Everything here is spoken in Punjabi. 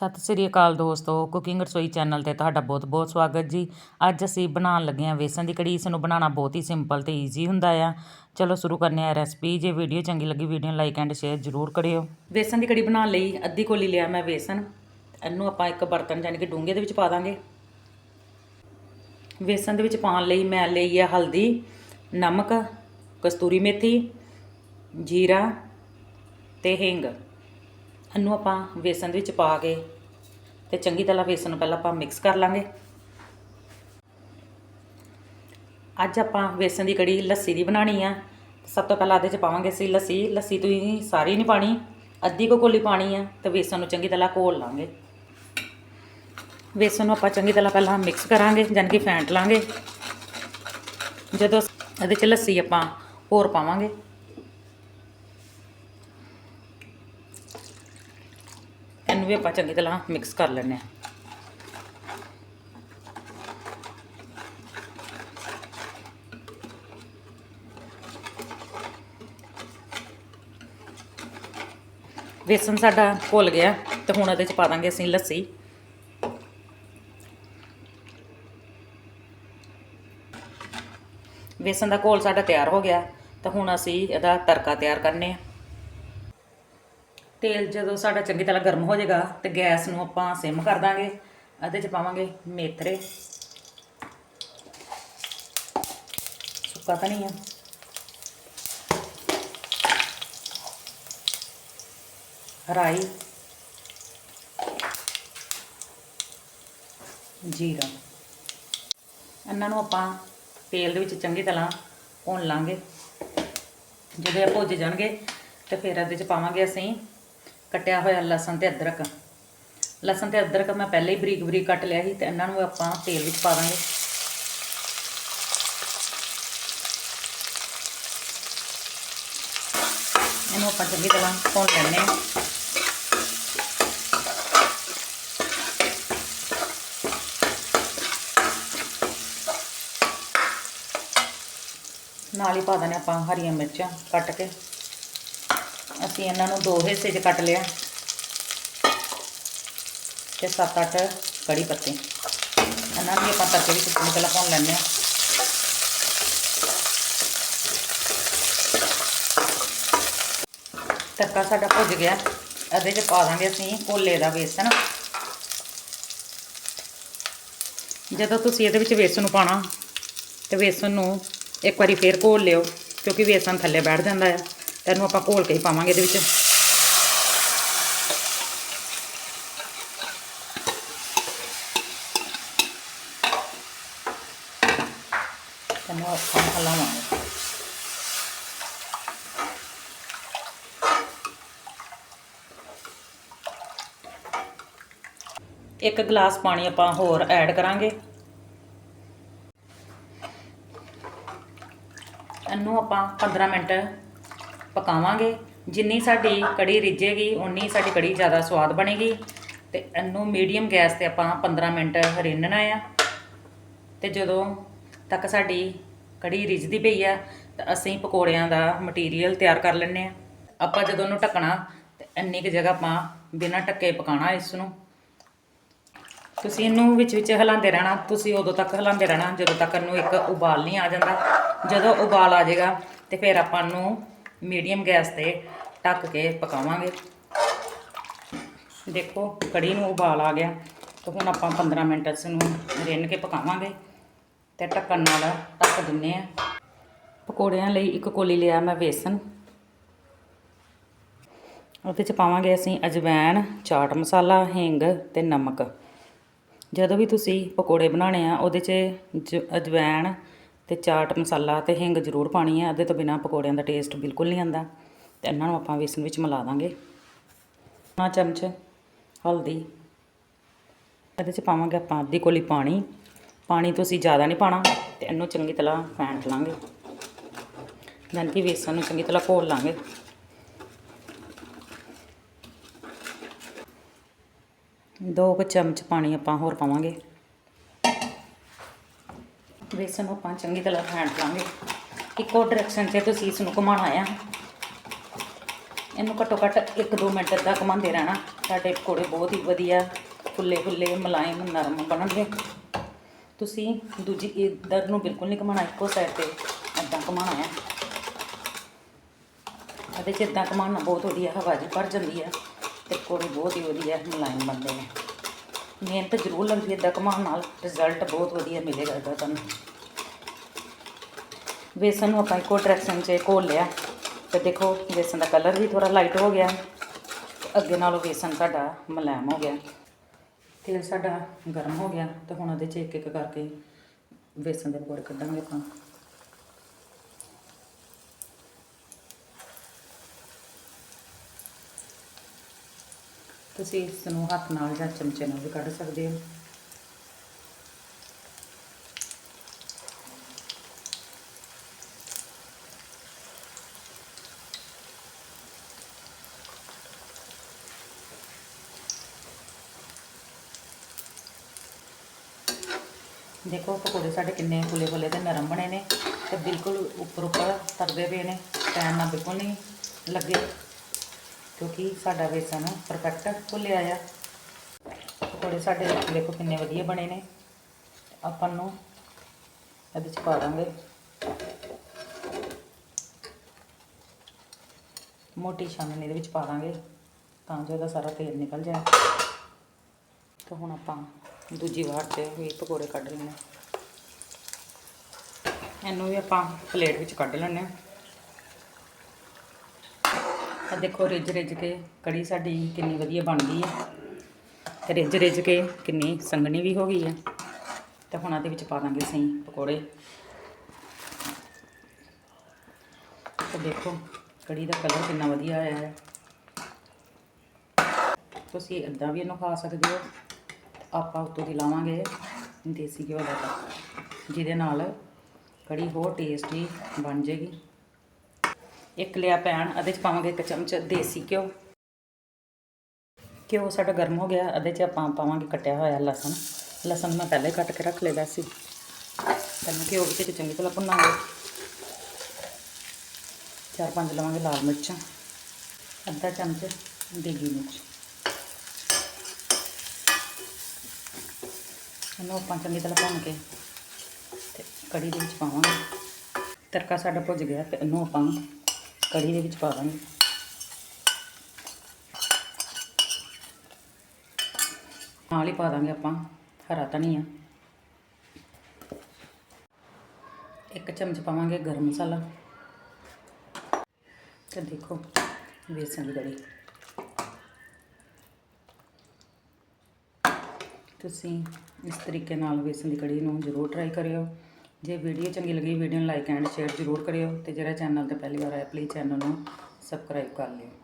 ਸਤਿ ਸ੍ਰੀ ਅਕਾਲ ਦੋਸਤੋ ਕੁਕਿੰਗ ਰਸੋਈ ਚੈਨਲ ਤੇ ਤੁਹਾਡਾ ਬਹੁਤ-ਬਹੁਤ ਸਵਾਗਤ ਜੀ। ਅੱਜ ਅਸੀਂ ਬਣਾਉਣ ਲੱਗੇ ਹਾਂ ਵੇਸਣ ਦੀ ਕੜੀ ਇਸ ਨੂੰ ਬਣਾਉਣਾ ਬਹੁਤ ਹੀ ਸਿੰਪਲ ਤੇ ਈਜ਼ੀ ਹੁੰਦਾ ਆ। ਚਲੋ ਸ਼ੁਰੂ ਕਰਨੇ ਆ ਰੈਸਪੀ ਜੇ ਵੀਡੀਓ ਚੰਗੀ ਲੱਗੀ ਵੀਡੀਓ ਨੂੰ ਲਾਈਕ ਐਂਡ ਸ਼ੇਅਰ ਜ਼ਰੂਰ ਕਰਿਓ। ਵੇਸਣ ਦੀ ਕੜੀ ਬਣਾਉਣ ਲਈ ਅੱਧੀ ਕੋਲੀ ਲਿਆ ਮੈਂ ਵੇਸਣ। ਇਹਨੂੰ ਆਪਾਂ ਇੱਕ ਬਰਤਨ ਯਾਨੀ ਕਿ ਡੂੰਘੇ ਦੇ ਵਿੱਚ ਪਾ ਦਾਂਗੇ। ਵੇਸਣ ਦੇ ਵਿੱਚ ਪਾਉਣ ਲਈ ਮੈਂ ਲਈ ਆ ਹਲਦੀ, ਨਮਕ, ਕਸਤੂਰੀ ਮੇਥੀ, ਜੀਰਾ ਤੇ ਹਿੰਗ। ਇਹਨੂੰ ਆਪਾਂ ਵੇਸਣ ਦੇ ਵਿੱਚ ਪਾ ਕੇ ਤੇ ਚੰਗੀ ਤਰ੍ਹਾਂ ਵੇਸਣ ਨੂੰ ਪਹਿਲਾਂ ਆਪਾਂ ਮਿਕਸ ਕਰ ਲਾਂਗੇ। ਅੱਜ ਆਪਾਂ ਵੇਸਣ ਦੀ ਕੜੀ ਲੱਸੀ ਦੀ ਬਣਾਣੀ ਆ। ਸਭ ਤੋਂ ਪਹਿਲਾਂ ਇਹਦੇ ਚ ਪਾਵਾਂਗੇ ਅਸੀਂ ਲੱਸੀ। ਲੱਸੀ ਤੁਸੀਂ ਸਾਰੀ ਨਹੀਂ ਪਾਣੀ, ਅੱਧੀ ਕੋ ਕੋਲੀ ਪਾਣੀ ਆ ਤੇ ਵੇਸਣ ਨੂੰ ਚੰਗੀ ਤਰ੍ਹਾਂ ਘੋਲ ਲਾਂਗੇ। ਵੇਸਣ ਨੂੰ ਆਪਾਂ ਚੰਗੀ ਤਰ੍ਹਾਂ ਪਹਿਲਾਂ ਮਿਕਸ ਕਰਾਂਗੇ ਜਾਨ ਕਿ ਫੈਂਟ ਲਾਂਗੇ। ਜਦੋਂ ਇਹਦੇ ਚ ਲੱਸੀ ਆਪਾਂ ਹੋਰ ਪਾਵਾਂਗੇ। ਵੀ ਆਪਾਂ ਚੰਗੀ ਤਰ੍ਹਾਂ ਮਿਕਸ ਕਰ ਲੈਂਦੇ ਹਾਂ। ਵੇਸਣ ਸਾਡਾ ਘੁਲ ਗਿਆ ਤੇ ਹੁਣ ਇਹਦੇ ਚ ਪਾ ਦਾਂਗੇ ਅਸੀਂ ਲੱਸੀ। ਵੇਸਣ ਦਾ ਘੋਲ ਸਾਡਾ ਤਿਆਰ ਹੋ ਗਿਆ ਤਾਂ ਹੁਣ ਅਸੀਂ ਇਹਦਾ ਤੜਕਾ ਤਿਆਰ ਕਰਨੇ ਆ। ਤੇਲ ਜਦੋਂ ਸਾਡਾ ਚੰਗੀ ਤਰ੍ਹਾਂ ਗਰਮ ਹੋ ਜਾਏਗਾ ਤੇ ਗੈਸ ਨੂੰ ਆਪਾਂ ਸਿਮ ਕਰ ਦਾਂਗੇ ਇਹਦੇ ਚ ਪਾਵਾਂਗੇ ਮੇਥਰੇ। ਸੁੱਕਾ ਧਨੀਆ ਰਾਈ। ਜੀਰਾ। ਇਹਨਾਂ ਨੂੰ ਆਪਾਂ ਤੇਲ ਦੇ ਵਿੱਚ ਚੰਗੀ ਤਰ੍ਹਾਂ ਭੁੰਨ ਲਾਂਗੇ। ਜਦੋਂ ਇਹ ਭੁੱਜ ਜਾਣਗੇ ਤੇ ਫਿਰ ਇਹਦੇ ਚ ਪਾਵਾਂਗੇ ਅਸੀਂ ਕੱਟਿਆ ਹੋਇਆ ਲਸਣ ਤੇ ਅਦਰਕ। ਲਸਣ ਤੇ ਅਦਰਕ ਮੈਂ ਪਹਿਲਾਂ ਹੀ ਬਰੀਕ ਬਰੀਕ ਕੱਟ ਲਿਆ ਸੀ ਤੇ ਇਹਨਾਂ ਨੂੰ ਆਪਾਂ ਤੇਲ ਵਿੱਚ ਪਾ ਦਾਂਗੇ। ਇਹਨੂੰ ਆਪਾਂ ਚੰਗੀ ਤਰ੍ਹਾਂ ਭੁੰਨ ਲੈਣੇ ਆ ਨਾਲ ਹੀ ਪਾ ਦੇਣੇ ਆਪਾਂ ਹਰੀਆਂ ਮਿਰਚਾਂ ਕੱਟ ਕੇ। ਅਸੀਂ ਇਹਨਾਂ ਨੂੰ ਦੋ ਹਿੱਸੇ 'ਚ ਕੱਟ ਲਿਆ ਤੇ 7-8 ਕੜੀ ਪੱਤੇ। ਇਹਨਾਂ ਨੂੰ ਆਪਾਂ ਤੜਕੇ ਵਿੱਚ ਚੰਗੀ ਤਰ੍ਹਾਂ ਭੁੰਨ ਲੈਂਦੇ ਹਾਂ। ਤੜਕਾ ਸਾਡਾ ਭੁੱਜ ਗਿਆ। ਇਹਦੇ 'ਚ ਪਾ ਦਾਂਗੇ ਅਸੀਂ ਕੋਲੇ ਦਾ ਵੇਸਣ। ਜਦੋਂ ਤੁਸੀਂ ਇਹਦੇ ਵਿੱਚ ਵੇਸਣ ਨੂੰ ਪਾਣਾ ਤੇ ਵੇਸਣ ਨੂੰ ਇੱਕ ਵਾਰੀ ਫੇਰ ਘੋਲ ਲਿਓ, ਕਿਉਂਕਿ ਵੇਸਣ ਥੱਲੇ ਬੈਠ ਜਾਂਦਾ ਹੈ। ਇਹਨੂੰ ਆਪਾਂ ਘੋਲ ਕੇ ਹੀ ਪਾਵਾਂਗੇ ਇਹਦੇ ਵਿੱਚ ਇਹਨੂੰ ਆਪਾਂ ਹਲਾਵਾਂਗੇ ਇੱਕ ਗਲਾਸ ਪਾਣੀ ਆਪਾਂ ਹੋਰ ਐਡ ਕਰਾਂਗੇ। ਇਹਨੂੰ ਆਪਾਂ 15 ਮਿੰਟ ਪਕਾਵਾਂਗੇ। ਜਿੰਨੀ ਸਾਡੀ ਕੜੀ ਰਿੱਝੇਗੀ ਉਨੀ ਸਾਡੀ ਕੜੀ ਜ਼ਿਆਦਾ ਸਵਾਦ ਬਣੇਗੀ। ਤੇ ਇਹਨੂੰ ਮੀਡੀਅਮ ਗੈਸ ਤੇ ਆਪਾਂ 15 ਮਿੰਟ ਰਿੰਨਣਾ ਆ। ਤੇ ਜਦੋਂ ਤੱਕ ਸਾਡੀ ਕੜੀ ਰਿੱਝਦੀ ਪਈ ਆ, ਤਾਂ ਅਸੀਂ ਪਕੌੜਿਆਂ ਦਾ ਮਟੀਰੀਅਲ ਤਿਆਰ ਕਰ ਲੈਣੇ ਆ। ਆਪਾਂ ਜਦੋਂ ਉਹਨੂੰ ਢੱਕਣਾ, ਤੇ ਇੰਨੀ ਕੁ ਜਗ੍ਹਾ ਆਪਾਂ ਬਿਨਾਂ ਢੱਕੇ ਪਕਾਣਾ ਇਸ ਨੂੰ ਤੁਸੀਂ ਇਹਨੂੰ ਵਿੱਚ ਵਿੱਚ ਹਿਲਾਉਂਦੇ ਰਹਿਣਾ, ਤੁਸੀਂ ਉਦੋਂ ਤੱਕ ਹਿਲਾਉਂਦੇ ਰਹਿਣਾ, ਜਦੋਂ ਤੱਕ ਇਹਨੂੰ ਇੱਕ ਉਬਾਲ ਨਹੀਂ ਆ ਜਾਂਦਾ। ਜਦੋਂ ਉਬਾਲ ਆ ਜਾਏਗਾ, ਤੇ ਫਿਰ ਆਪਾਂ ਇਹਨੂੰ ਮੀਡੀਅਮ ਗੈਸ ਤੇ ਢੱਕ ਕੇ ਪਕਾਵਾਂਗੇ। ਦੇਖੋ, ਕੜੀ ਨੂੰ ਉਬਾਲ ਆ ਗਿਆ। ਤੇ ਹੁਣ ਆਪਾਂ 15 ਮਿੰਟ ਇਸ ਨੂੰ ਰਿੰਨ ਕੇ ਪਕਾਵਾਂਗੇ ਤੇ ਢੱਕਣ ਨਾਲ ਢੱਕ ਦਿੰਨੇ ਆ। ਪਕੌੜਿਆਂ ਲਈ ਇੱਕ ਕੋਲੀ ਲਿਆ ਮੈਂ ਵੇਸਣ। ਉਹਦੇ ਚ ਪਾਵਾਂਗੇ ਅਸੀਂ ਅਜਵਾਇਣ ਚਾਟ ਮਸਾਲਾ, ਹਿੰਗ ਤੇ ਨਮਕ। ਜਦੋਂ ਵੀ ਤੁਸੀਂ ਪਕੌੜੇ ਬਣਾਉਣੇ ਆ, ਉਹਦੇ 'ਚ ਜ- ਅਜਵਾਇਣ ਤੇ ਚਾਟ ਮਸਾਲਾ ਤੇ ਹਿੰਗ ਜ਼ਰੂਰ ਪਾਣੀ ਹੈ ਇਹਦੇ ਤੋਂ ਬਿਨਾ ਪਕੌੜਿਆਂ ਦਾ ਟੇਸਟ ਬਿਲਕੁਲ ਨਹੀਂ ਆਉਂਦਾ। ਤੇ ਇਹਨਾਂ ਨੂੰ ਆਪਾਂ ਵੇਸਣ ਵਿੱਚ ਮਿਲਾ ਦਾਂਗੇ। ਨਾ ਚਮਚ, ਹਲਦੀ। ਇਹਦੇ 'ਚ ਪਾਵਾਂਗੇ ਆਪਾਂ ਅੱਧੀ ਕੋਲੀ ਪਾਣੀ। ਪਾਣੀ ਤੁਸੀਂ ਜ਼ਿਆਦਾ ਨਹੀਂ ਪਾਣਾ ਤੇ ਇਹਨੂੰ ਚੰਗੀ ਤਰ੍ਹਾਂ ਫੈਂਟ ਲਾਂਗੇ। ਜਾਨ ਕਿ ਵੇਸਣ ਨੂੰ ਚੰਗੀ ਤਰ੍ਹਾਂ ਘੋਲ ਲਾਂਗੇ। ਦੋ ਕੁ ਚਮਚ ਪਾਣੀ ਆਪਾਂ ਹੋਰ ਪਾਵਾਂਗੇ। ਵੇਸਣ ਨੂੰ ਆਪਾਂ ਚੰਗੀ ਤਰ੍ਹਾਂ ਫੈਂਟ ਲਾਂਗੇ ਇੱਕੋ ਡਾਇਰੈਕਸ਼ਨ 'ਚ ਤੁਸੀਂ ਇਸ ਨੂੰ ਘੁਮਾਉਣਾ ਆ। ਇਹਨੂੰ ਘੱਟੋ ਘੱਟ 1-2 ਮਿੰਟ ਤੱਕ ਘੁਮਾਉਂਦੇ ਰਹਿਣਾ। ਸਾਡੇ ਪਕੌੜੇ ਬਹੁਤ ਹੀ ਵਧੀਆ ਫੁੱਲੇ ਫੁੱਲੇ, ਮੁਲਾਇਮ, ਨਰਮ ਬਣਨਗੇ। ਤੁਸੀਂ ਦੂਜੀ ਇੱਧਰ ਨੂੰ ਬਿਲਕੁਲ ਨਹੀਂ ਘੁਮਾਉਣਾ, ਇੱਕੋ ਸਾਈਡ ਤੇ ਇੱਦਾਂ ਘੁਮਾਉਣਾ ਹੈ ਅਤੇ ਚ ਇੱਦਾਂ ਘੁਮਾਉਣਾ ਬਹੁਤ ਵਧੀਆ ਹਵਾ ਜੀ ਭਰ ਜਾਂਦੀ ਹੈ ਤੇ ਪਕੌੜੇ ਬਹੁਤ ਹੀ ਵਧੀਆ ਮੁਲਾਇਮ ਬਣਦੇ ਨੇ। ਮਿਹਨਤ ਜ਼ਰੂਰ ਲੱਗਦੀ ਹੈ ਇੱਦਾਂ ਘੁਮਾਉਣ ਨਾਲ। ਰਿਜ਼ਲਟ ਬਹੁਤ ਵਧੀਆ ਮਿਲੇਗਾ ਇਹਦਾ ਤੁਹਾਨੂੰ। ਵੇਸਣ ਨੂੰ ਆਪਾਂ ਇੱਕੋ ਡਾਇਰੈਕਸ਼ਨ 'ਚ ਘੋਲ ਲਿਆ। ਤੇ ਦੇਖੋ ਵੇਸਣ ਦਾ ਕਲਰ ਵੀ ਥੋੜਾ ਲਾਈਟ ਹੋ ਗਿਆ। ਤੇ ਅੱਗੇ ਨਾਲੋਂ ਬੇਸਨ ਸਾਡਾ ਮਲੈਮ ਹੋ ਗਿਆ। ਤੇਲ ਸਾਡਾ ਗਰਮ ਹੋ ਗਿਆ। ਤੇ ਹੁਣ ਉਹਦੇ 'ਚ ਇੱਕ ਇੱਕ ਕਰਕੇ ਵੇਸਣ ਦੇ ਪਕੌੜੇ ਕੱਢਾਂਗੇ ਆਪਾਂ। ਤੁਸੀਂ ਇਸ ਨੂੰ ਹੱਥ ਨਾਲ ਜਾਂ ਚਮਚੇ ਨਾਲ ਵੀ ਕੱਢ ਸਕਦੇ ਹੋ। ਦੇਖੋ ਪਕੌੜੇ ਸਾਡੇ ਕਿੰਨੇ ਫੁੱਲੇ ਫੁੱਲੇ ਤੇ ਨਰਮ ਬਣੇ ਨੇ ਤੇ ਬਿਲਕੁਲ ਉੱਪਰ ਉੱਪਰ ਤਰਦੇ ਪਏ ਨੇ ਪੈਨ ਨਾਲ ਬਿਲਕੁਲ ਨਹੀਂ ਲੱਗੇ, ਕਿਉਂਕਿ ਸਾਡਾ ਵੇਸਣ ਪਰਫੈਕਟ ਫੁੱਲਿਆ ਆ। ਪਕੌੜੇ ਸਾਡੇ ਦੇਖੋ ਕਿੰਨੇ ਵਧੀਆ ਬਣੇ ਨੇ, ਆਪਾਂ ਨੂੰ ਇਹਦੇ ਚ ਪਾ ਦਾਂਗੇ। ਮੋਟੀ ਛਾਨਣੀ ਦੇ ਵਿੱਚ ਪਾ ਦਾਂਗੇ ਤਾਂ ਜੋ ਇਹਦਾ ਸਾਰਾ ਤੇਲ ਨਿਕਲ ਜਾਏ। ਤਾਂ ਹੁਣ ਆਪਾਂ ਦੂਜੀ ਵਾਰ 'ਚ ਵੀ ਪਕੌੜੇ ਕੱਢ ਲੈਣੇ ਇਹਨੂੰ ਵੀ ਆਪਾਂ ਪਲੇਟ ਵਿੱਚ ਕੱਢ ਲੈਣੇ ਆ ਦੇਖੋ ਰਿੱਝ ਰਿੱਝ ਕੇ ਕੜੀ ਸਾਡੀ ਕਿੰਨੀ ਵਧੀਆ ਬਣ ਗਈ ਹੈ ਤੇ ਰਿੱਝ ਰਿੱਝ ਕੇ ਕਿੰਨੀ ਸੰਘਣੀ ਵੀ ਹੋ ਗਈ ਹੈ। ਤੇ ਹੁਣ ਇਹਦੇ ਵਿੱਚ ਪਾ ਦਾਂਗੇ ਅਸੀਂ ਪਕੌੜੇ। ਤੇ ਦੇਖੋ ਕੜੀ ਦਾ ਕਲਰ ਕਿੰਨਾ ਵਧੀਆ ਆਇਆ ਹੈ। ਤੁਸੀਂ ਇਦਾਂ ਵੀ ਇਹਨੂੰ ਖਾ ਸਕਦੇ ਹੋ। ਆਪਾਂ ਉੱਤੋਂ ਦੀ ਲਾਵਾਂਗੇ ਦੇਸੀ ਘਿਓ ਦਾ ਤੜਕਾ, ਜਿਹਦੇ ਨਾਲ ਕੜੀ ਹੋਰ ਟੇਸਟੀ ਬਣ ਜੇਗੀ ਇੱਕ ਲਿਆ ਪੈਨ ਇਹਦੇ ਚ ਪਾਵਾਂਗੇ ਇੱਕ ਚਮਚ ਦੇਸੀ ਘਿਓ। ਘਿਓ ਸਾਡਾ ਗਰਮ ਹੋ ਗਿਆ ਇਹਦੇ ਚ ਆਪਾਂ ਪਾਵਾਂਗੇ ਕੱਟਿਆ ਹੋਇਆ ਲਸਣ। ਲਸਣ ਮੈਂ ਪਹਿਲੇ ਕੱਟ ਕੇ ਰੱਖ ਲਿਆ ਸੀ। ਪਹਿਲਾਂ ਘਿਓ ਵਿੱਚ ਚੰਗੀ ਤਰ੍ਹਾਂ ਭੁੰਨਾਂਗੇ। ਚਾਰ ਪੰਜ ਲਵਾਂਗੇ ਲਾਲ ਮਿਰਚਾਂ। ਅੱਧਾ ਚਮਚ ਦੇਗੀ ਮਿਰਚ। ਇਹਨੂੰ ਆਪਾਂ ਚੰਗੀ ਤਰ੍ਹਾਂ ਭੁੰਨ ਕੇ ਤੇ ਕੜੀ ਦੇ ਵਿੱਚ ਪਾਵਾਂਗੇ। ਤੜਕਾ ਸਾਡਾ ਭੁੱਜ ਗਿਆ ਤੇ ਇਹਨੂੰ ਆਪਾਂ ਕੜੀ ਦੇ ਵਿੱਚ ਪਾ ਦਾਂਗੇ। ਨਾਲ ਹੀ ਪਾ ਦਾਂਗੇ ਆਪਾਂ ਹਰਾ ਧਨੀਆ। ਇੱਕ ਚਮਚ ਪਾਵਾਂਗੇ ਗਰਮ ਮਸਾਲਾ। ਤੇ ਦੇਖੋ ਬੇਸਣ ਦੀ ਕੜੀ। ਤੁਸੀਂ ਇਸ ਤਰੀਕੇ ਨਾਲ ਵੇਸਣ ਦੀ ਕੜੀ ਨੂੰ ਜ਼ਰੂਰ ਟਰਾਈ ਕਰਿਓ। ਜੇ ਵੀਡੀਓ ਚੰਗੀ ਲੱਗੀ ਵੀਡੀਓ ਨੂੰ ਲਾਈਕ ਐਂਡ ਸ਼ੇਅਰ ਜ਼ਰੂਰ ਕਰਿਓ ਤੇ ਜਿਹੜਾ ਚੈਨਲ ਤੇ ਪਹਿਲੀ ਵਾਰ ਆਇਆ ਪਲੀਜ਼ ਚੈਨਲ ਨੂੰ ਸਬਸਕ੍ਰਾਈਬ ਕਰ ਲਿਓ।